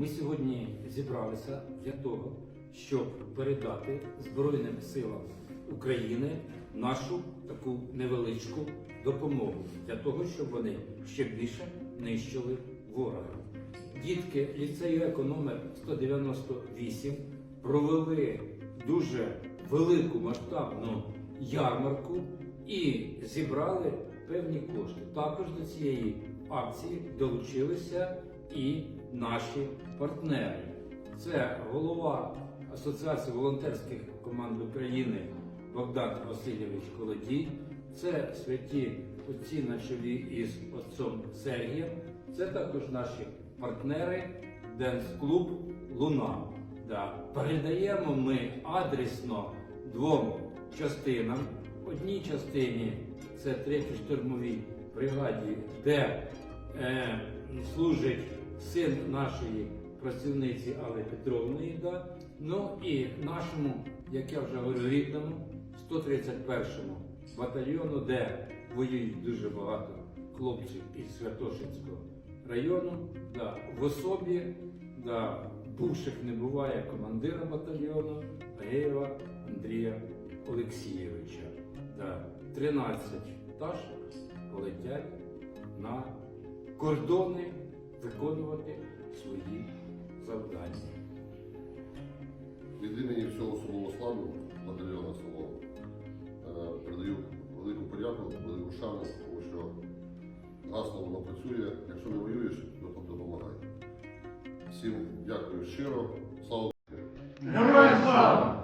Ми сьогодні зібралися для того, щоб передати Збройним силам України нашу таку невеличку допомогу для того, щоб вони ще більше нищили ворога. Дітки ліцею еко номер 198 провели дуже велику масштабну ярмарку і зібрали певні кошти. Також до цієї акції долучилися і наші партнери. Це голова Асоціації волонтерських команд України Богдан Васильович Колодій, це святі отці на чолі із отцом Сергієм, це також наші партнери Денс-клуб Луна. Да. Передаємо ми адресно двом частинам. Одній частині це третій штурмовій бригаді, де е, служить син нашої працівниці Алли Петровної. Да? Ну і нашому, як я вже говорю, рідному 131-му батальйону, де воюють дуже багато хлопців із Святошинського району, да, в особі да, бувших не буває командира батальйону Агеєва Андрія Олексійовича. Да, 13 пташок полетять на кордони виконувати свої завдання. Від імені всього особового складу батальйону село е, передаю велику подяку, велику шану, тому що гасло воно працює. Якщо не воюєш, то допомагай. Всім дякую щиро. Слава Україні! Героям слава!